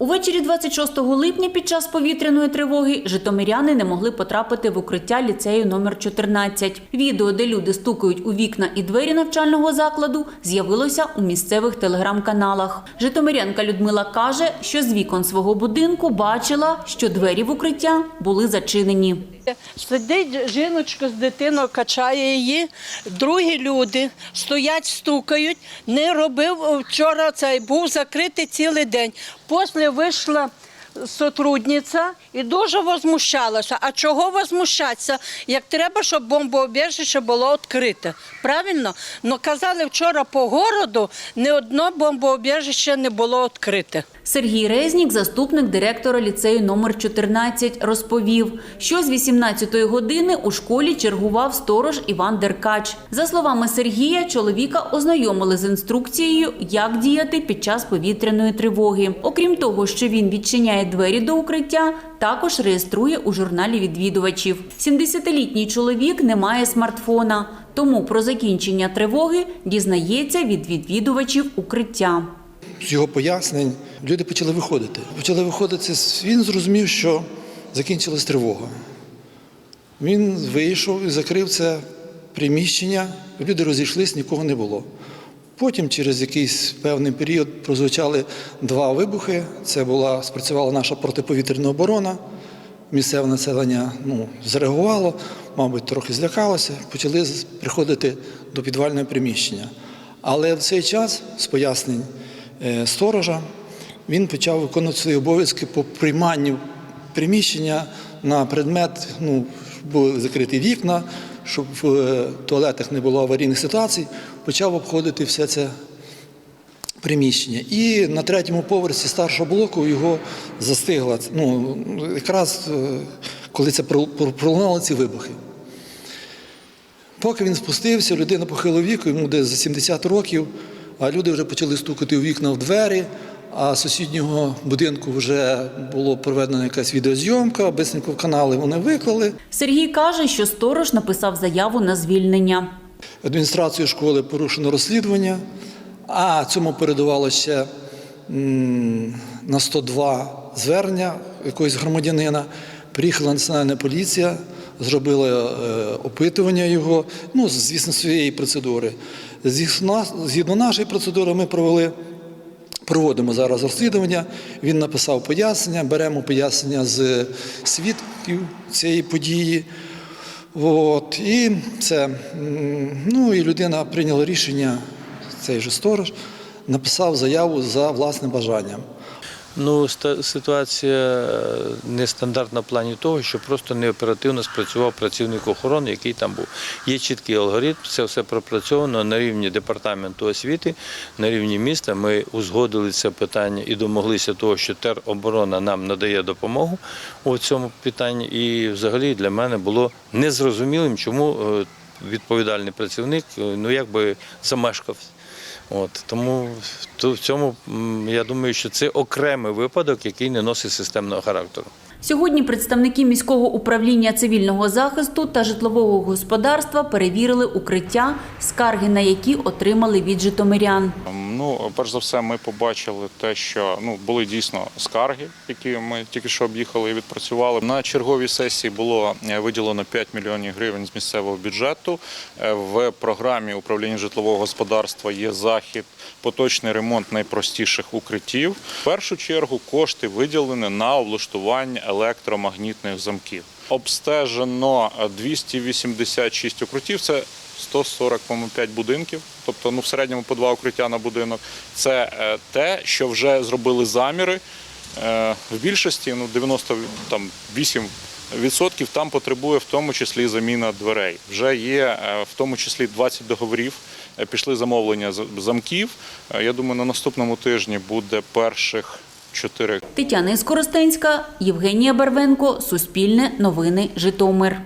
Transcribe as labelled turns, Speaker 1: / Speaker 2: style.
Speaker 1: Увечері 26 липня під час повітряної тривоги житомиряни не могли потрапити в укриття ліцею номер 14. Відео, де люди стукають у вікна і двері навчального закладу, з'явилося у місцевих телеграм-каналах. Житомирянка Людмила каже, що з вікон свого будинку бачила, що двері в укриття були зачинені.
Speaker 2: Сидить жіночка з дитиною, качає її. Другі люди стоять, стукають. Не робив вчора цей, був закритий цілий день. Після вийшла сотрудниця і дуже возмущалася. А чого возмущатися? Як треба, щоб бомбоубіжище було відкрите. Правильно? Ну казали вчора по городу, ні одно бомбоубіжище не було відкрите.
Speaker 1: Сергій Резнік, заступник директора ліцею номер 14, розповів, що з 18-ї години у школі чергував сторож Іван Деркач. За словами Сергія, чоловіка ознайомили з інструкцією, як діяти під час повітряної тривоги. Окрім того, що він відчиняє двері до укриття, також реєструє у журналі відвідувачів. 70-літній чоловік не має смартфона, тому про закінчення тривоги дізнається від відвідувачів укриття.
Speaker 3: З його пояснень люди почали виходити. Почали виходити, він зрозумів, що закінчилась тривога. Він вийшов і закрив це приміщення, люди розійшлись, нікого не було. Потім, через якийсь певний період, прозвучали два вибухи. Це була спрацювала наша протиповітряна оборона. Місцеве населення ну, зреагувало, мабуть, трохи злякалося, почали приходити до підвального приміщення. Але в цей час, з пояснень е, сторожа, він почав виконувати свої обов'язки по прийманню приміщення на предмет, ну, були закриті вікна, щоб в е, туалетах не було аварійних ситуацій, почав обходити все це приміщення. І на третьому поверсі старшого блоку його застигла. Ну, якраз е, коли це про- про- пролунали ці вибухи. Поки він спустився, людина похилого віку, йому десь за 70 років, а люди вже почали стукати у вікна в двері, а з сусіднього будинку вже було проведена якась відеозйомка, бисенько канали вони виклали.
Speaker 1: Сергій каже, що сторож написав заяву на звільнення.
Speaker 3: Адміністрацією школи порушено розслідування, а цьому передувало ще на 102 звернення якогось громадянина. Приїхала національна поліція, зробила е, опитування його, ну, звісно, своєї процедури. Згідно нашої процедури ми провели. Проводимо зараз розслідування. Він написав пояснення, беремо пояснення з свідків цієї події. От, і це, ну і людина прийняла рішення, цей же сторож, написав заяву за власним бажанням.
Speaker 4: Ну, ситуація е, нестандартна в плані того, що просто неоперативно спрацював працівник охорони, який там був. Є чіткий алгоритм, це все пропрацьовано на рівні департаменту освіти, на рівні міста. Ми узгодили це питання і домоглися того, що тероборона нам надає допомогу у цьому питанні. І взагалі для мене було незрозумілим, чому е, відповідальний працівник е, ну якби замешкав. От тому то в цьому я думаю, що це окремий випадок, який не носить системного характеру.
Speaker 1: Сьогодні представники міського управління цивільного захисту та житлового господарства перевірили укриття, скарги на які отримали від житомирян.
Speaker 5: Ну, перш за все, ми побачили те, що ну були дійсно скарги, які ми тільки що об'їхали і відпрацювали. На черговій сесії було е, виділено 5 мільйонів гривень з місцевого бюджету. Е, В програмі управління житлового господарства є захід, поточний ремонт найпростіших укриттів. В першу чергу кошти виділені на облаштування електромагнітних замків. Обстежено е, 286 укриттів. Це 145 будинків, тобто ну в середньому по два укриття на будинок. Це е, те, що вже зробили заміри. Е, В більшості ну 98 відсотків там потребує в тому числі заміна дверей. Вже є е, в тому числі 20 договорів. Пішли замовлення замків. Я думаю, на наступному тижні буде перших чотири
Speaker 1: Тетяна Іскоростенська, Євгенія Барвенко, Суспільне новини, Житомир.